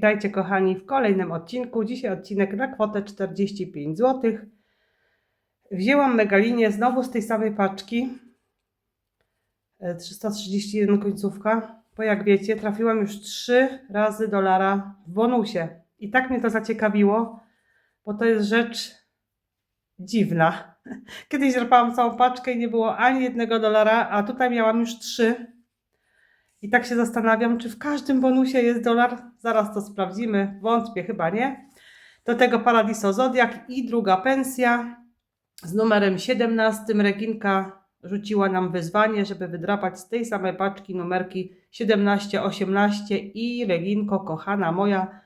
Witajcie kochani w kolejnym odcinku. Dzisiaj odcinek na kwotę 45 zł. Wzięłam megalinię znowu z tej samej paczki. E, 331 końcówka. Bo jak wiecie, trafiłam już 3 razy dolara w bonusie. I tak mnie to zaciekawiło, bo to jest rzecz dziwna. Kiedyś zerpałam całą paczkę i nie było ani jednego dolara, a tutaj miałam już 3. I tak się zastanawiam, czy w każdym bonusie jest dolar. Zaraz to sprawdzimy. Wątpię, chyba nie. Do tego Paradiso Zodiak i druga pensja z numerem 17. Reginka rzuciła nam wyzwanie, żeby wydrapać z tej samej paczki numerki 17, 18 i Reginko, kochana moja,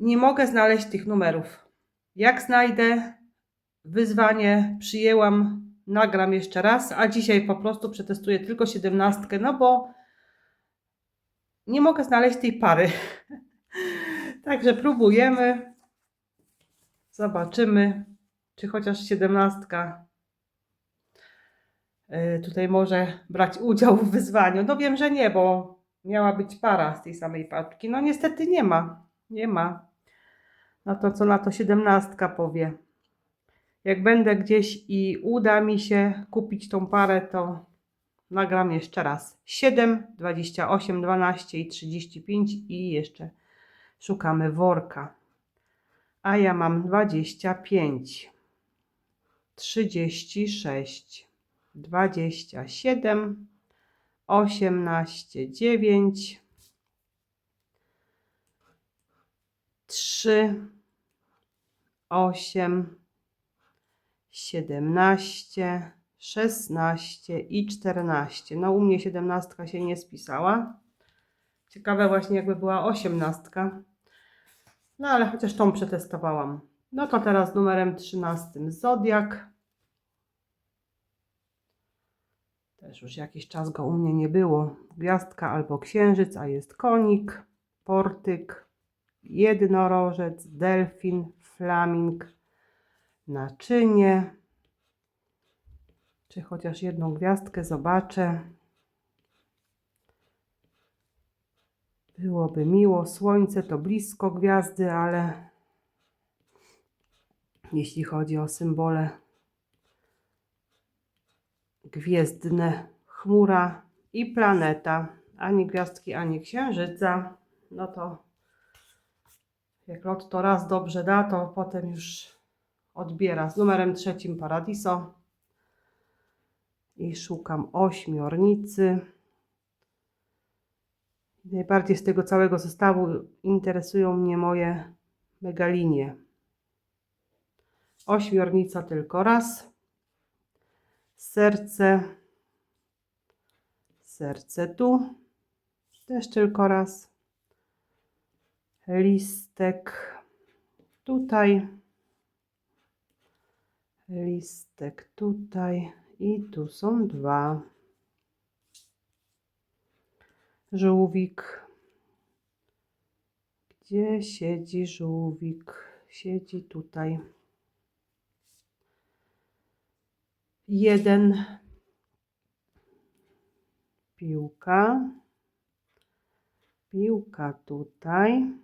nie mogę znaleźć tych numerów. Jak znajdę, wyzwanie przyjęłam, nagram jeszcze raz, a dzisiaj po prostu przetestuję tylko 17, no bo nie mogę znaleźć tej pary. Także próbujemy. Zobaczymy, czy chociaż 17 y, tutaj może brać udział w wyzwaniu. No wiem, że nie, bo miała być para z tej samej paczki. No niestety nie ma. Nie ma. No to co na to 17 powie. Jak będę gdzieś i uda mi się kupić tą parę, to nagram jeszcze raz. 7, 28, 12 i 35 i jeszcze szukamy worka. A ja mam 25, 36, 27, 18, 9, 3, 8, 17, 16 i 14. No u mnie 17 się nie spisała. Ciekawe właśnie jakby była 18. No ale chociaż tą przetestowałam. No to teraz numerem 13 Zodiak. Też już jakiś czas go u mnie nie było. Gwiazdka albo księżyc, a jest konik, portyk, jednorożec, delfin, flaming, naczynie. Czy chociaż jedną gwiazdkę zobaczę. Byłoby miło. Słońce to blisko gwiazdy, ale jeśli chodzi o symbole gwiezdne, chmura i planeta, ani gwiazdki, ani księżyca, no to jak lot to raz dobrze da, to potem już odbiera z numerem trzecim Paradiso i szukam ośmiornicy. Najbardziej z tego całego zestawu interesują mnie moje megalinie. Ośmiornica tylko raz. Serce. Serce tu. Też tylko raz. Listek tutaj. Listek tutaj. I tu są dwa. Żółwik. Gdzie siedzi żółwik? Siedzi tutaj. Jeden. Piłka. Piłka tutaj.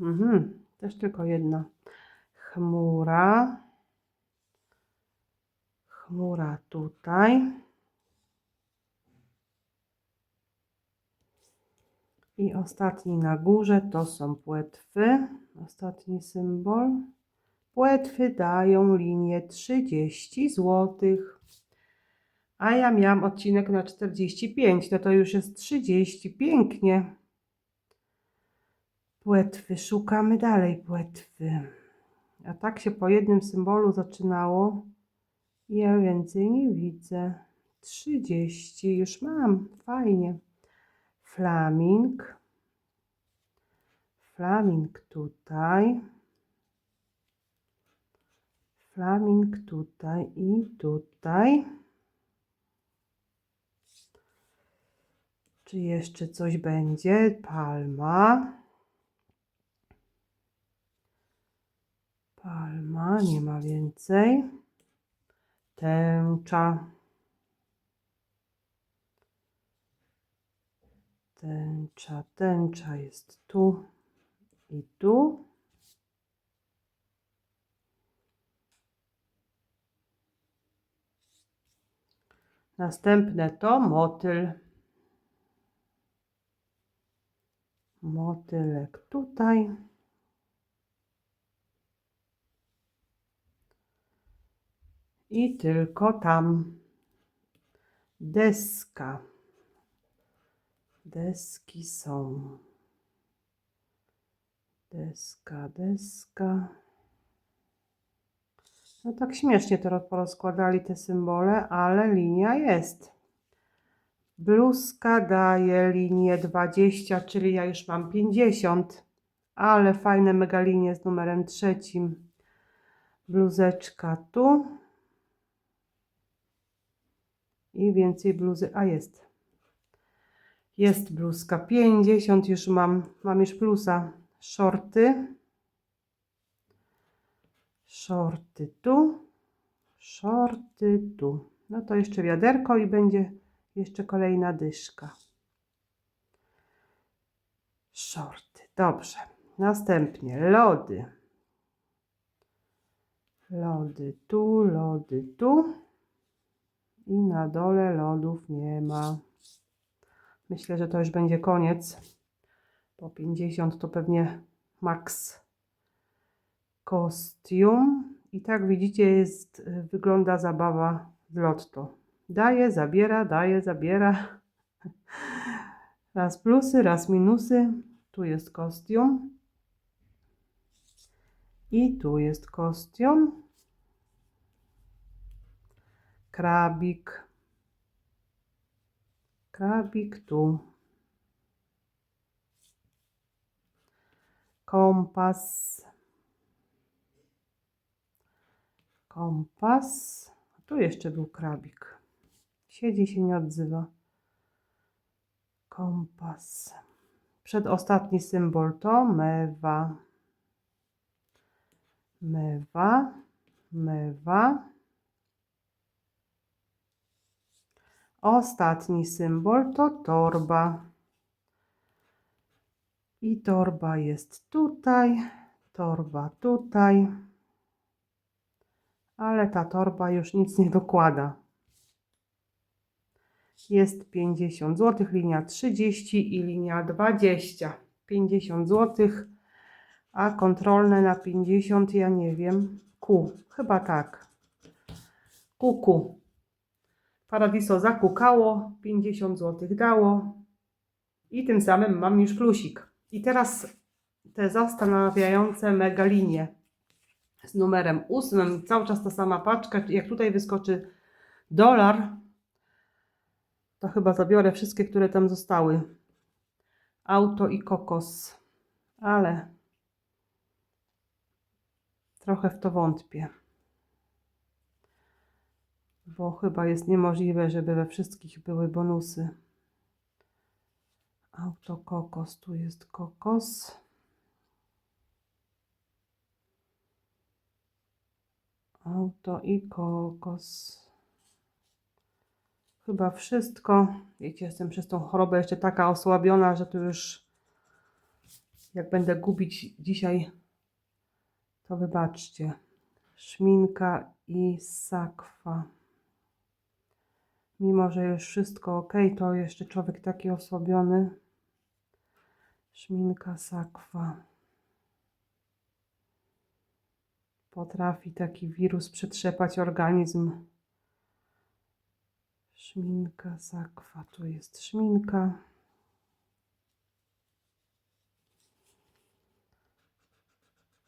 Mhm, też tylko jedna. Chmura. Chmura tutaj. I ostatni na górze to są płetwy. Ostatni symbol. Płetwy dają linię 30 zł. A ja miałam odcinek na 45, no to już jest 30. Pięknie. Płetwy, szukamy dalej płetwy. A tak się po jednym symbolu zaczynało. Ja więcej nie widzę. 30 już mam, fajnie. Flaming. Flaming tutaj. Flaming tutaj i tutaj. Czy jeszcze coś będzie? Palma. Palma, nie ma więcej. Tęcza. Tęcza, tęcza jest tu i tu. Następne to motyl. Motylek tutaj. I tylko tam. Deska. Deski są. Deska, deska. No tak śmiesznie to porozkładali te symbole, ale linia jest. Bluzka daje linię 20, czyli ja już mam 50. Ale fajne mega linie z numerem trzecim. Bluzeczka tu. I więcej bluzy. A jest. Jest bluzka 50, już mam, mam już plusa. Shorty. Shorty tu. Shorty tu. No to jeszcze wiaderko i będzie jeszcze kolejna dyszka. Shorty. Dobrze. Następnie lody. Lody tu, lody tu. I na dole lodów nie ma. Myślę, że to już będzie koniec. Po 50 to pewnie maks kostium. I tak widzicie, jest, wygląda zabawa z lotto. Daje, zabiera, daje, zabiera. Raz plusy, raz minusy. Tu jest kostium. I tu jest kostium. Krabik. Krabik tu. Kompas. Kompas. Tu jeszcze był krabik. Siedzi się nie odzywa. Kompas. Przedostatni symbol to mewa. Mewa. Mewa. Ostatni symbol to torba. I torba jest tutaj, torba tutaj. Ale ta torba już nic nie dokłada. Jest 50 zł, linia 30 i linia 20. 50 zł, a kontrolne na 50, ja nie wiem. Q, chyba tak. Kuku. Paradiso zakukało, 50 zł dało i tym samym mam już plusik. I teraz te zastanawiające mega linie z numerem 8, cały czas ta sama paczka, jak tutaj wyskoczy dolar, to chyba zabiorę wszystkie, które tam zostały. Auto i kokos, ale trochę w to wątpię bo chyba jest niemożliwe, żeby we wszystkich były bonusy. Auto kokos, tu jest kokos. Auto i kokos. Chyba wszystko. Wiecie, jestem przez tą chorobę jeszcze taka osłabiona, że tu już jak będę gubić dzisiaj, to wybaczcie. Szminka i sakwa. Mimo, że już wszystko ok, to jeszcze człowiek taki osłabiony. Szminka sakwa. Potrafi taki wirus przetrzepać organizm. Szminka sakwa. Tu jest szminka.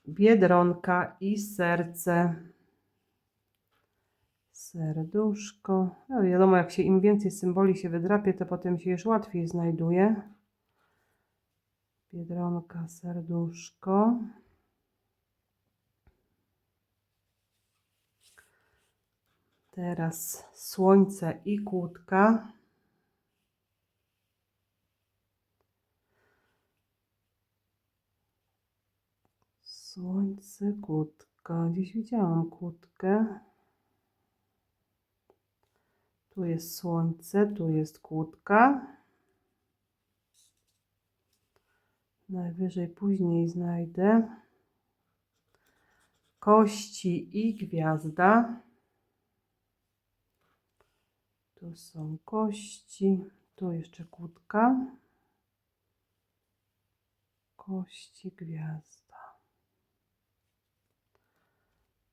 Biedronka i serce serduszko. No wiadomo, jak się im więcej symboli się wydrapie, to potem się już łatwiej znajduje. Biedronka, serduszko. Teraz słońce i kłódka. Słońce, kłódka. Gdzieś widziałam kłódkę. Tu jest słońce, tu jest kłódka. Najwyżej później znajdę. Kości i gwiazda. Tu są kości. Tu jeszcze kłódka. Kości, gwiazda.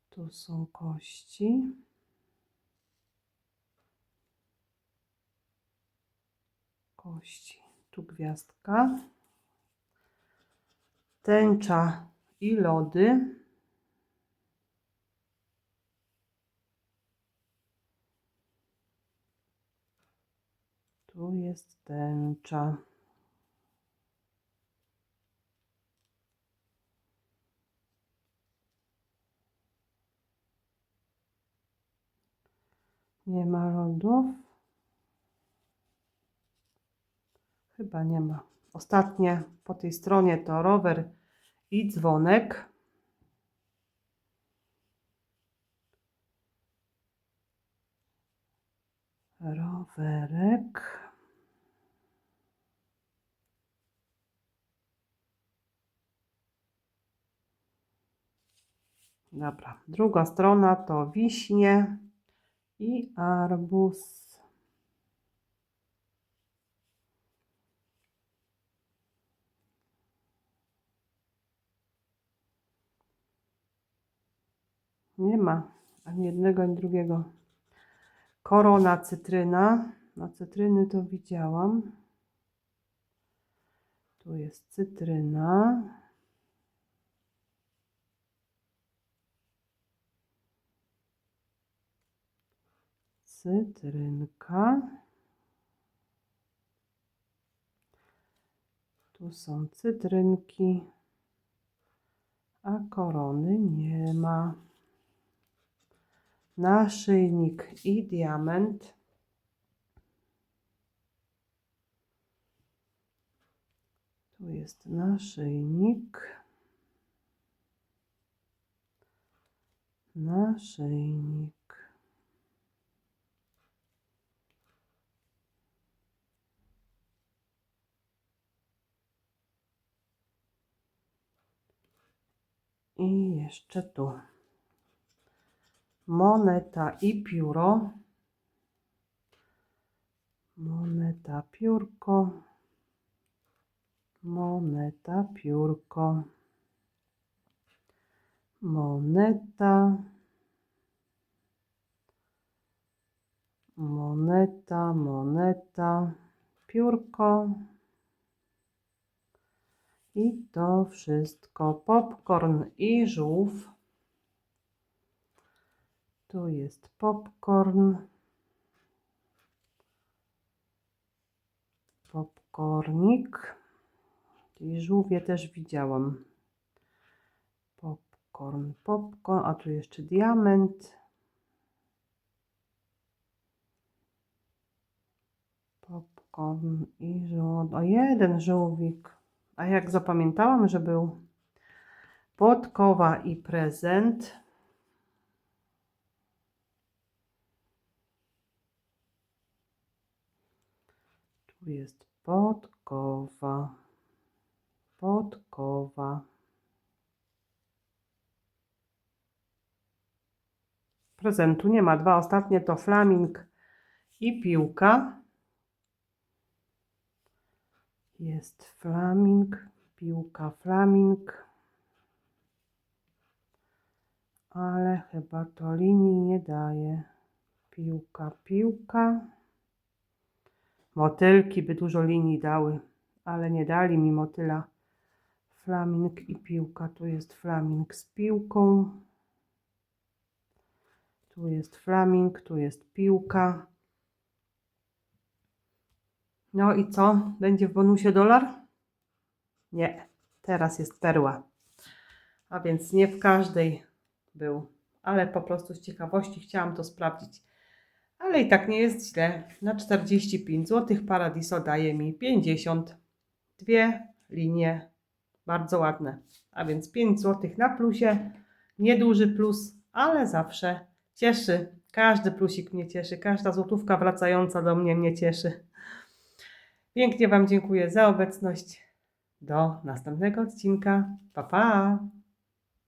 Tu są kości. Kości. Tu gwiazdka. Tęcza i lody. Tu jest tęcza. Nie ma lodów. Chyba nie ma. Ostatnie po tej stronie to rower i dzwonek. Rowerek. Dobra, druga strona to wiśnie i arbuz. Nie ma ani jednego, ani drugiego. Korona cytryna. Na cytryny to widziałam. Tu jest cytryna. Cytrynka. Tu są cytrynki, a korony nie ma. Naszyjnik i diament. Tu jest naszyjnik. Naszyjnik. I jeszcze tu. Moneta i pióro. Moneta, piórko. Moneta, piórko. Moneta. Moneta, moneta, piórko. I to wszystko. Popcorn i żółw. Tu jest popcorn. Popcornik. I żółwie też widziałam. Popcorn, popcorn. A tu jeszcze diament. Popcorn i żółw. O, jeden żółwik. A jak zapamiętałam, że był podkowa i prezent. Tu jest podkowa. Podkowa. Prezentu nie ma. Dwa ostatnie to flaming i piłka. Jest flaming, piłka flaming. Ale chyba to linii nie daje. Piłka, piłka. Motylki by dużo linii dały, ale nie dali mi motyla. Flaming i piłka. Tu jest flaming z piłką. Tu jest flaming, tu jest piłka. No i co? Będzie w bonusie dolar? Nie, teraz jest perła. A więc nie w każdej był, ale po prostu z ciekawości chciałam to sprawdzić. Ale i tak nie jest źle. Na 45 zł Paradiso daje mi 50. Dwie linie bardzo ładne. A więc 5 zł na plusie. Nieduży plus, ale zawsze cieszy. Każdy plusik mnie cieszy. Każda złotówka wracająca do mnie mnie cieszy. Pięknie Wam dziękuję za obecność. Do następnego odcinka. Pa, pa!